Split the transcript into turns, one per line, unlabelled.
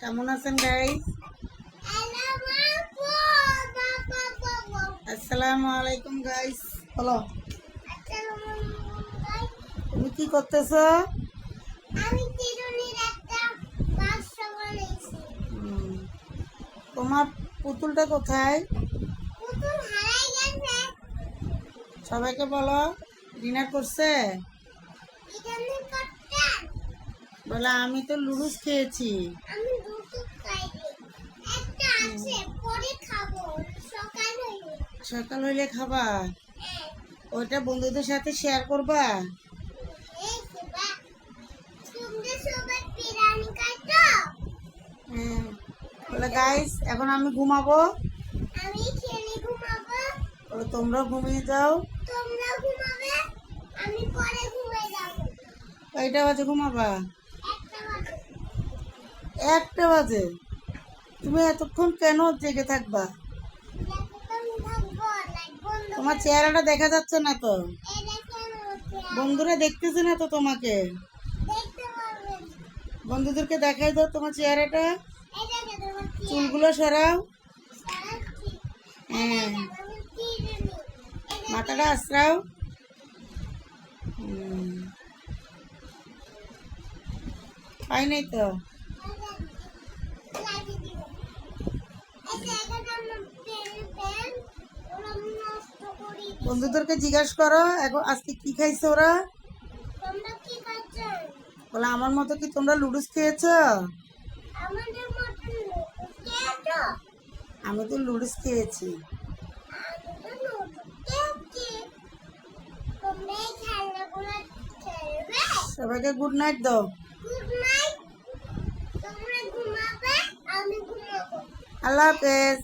কেমন আছেন গাইস আসসালামু আলাইকুম গাইস বলো। তুমি কি করতেছো? তোমার পুতুলটা কোথায়? সবাইকে বলো, ডিনার করছে? বলে, আমি তো লুডুস খেয়েছি
আমি দুটো খাইনি একটা আছে পরে খাব সকাল হইলে
সকাল হইলে খাবা। ওইটা বন্ধুদের সাথে শেয়ার করবা। হ্যাঁ। বলে গাইস এখন আমি ঘুমাবো।
আমি খেলে ঘুমাবো।
বলে তোমরা ঘুমিয়ে যাও।
তোমরা ঘুমাবে আমি পরে ঘুমিয়ে যাব।
কয়টা বাজে ঘুমাবা?
একটা বাজে?
তুমি এতক্ষণ কেন জেগে থাকবা
এখন থাকব লাইক বন্ধ
তোমার চেহারাটা দেখা যাচ্ছে না তো। বন্ধুরা দেখতেছে না তো তোমাকে? বন্ধুদেরকে দেখাই দাও তোমার চেহারাটা। চুলগুলো সরাও। হ্যাঁ। মাথাটা আশ্রাও। হুম। পাই নাই তো? বন্ধুদেরকে জিজ্ঞাসা করো এখন আজকে কি খাইছে ওরা? বলে আমার মতো কি তোমরা লুডুস খেয়েছো? আমি তো লুডুস খেয়েছি? সবাইকে গুড নাইট দাও। আল্লাহ হাফেজ।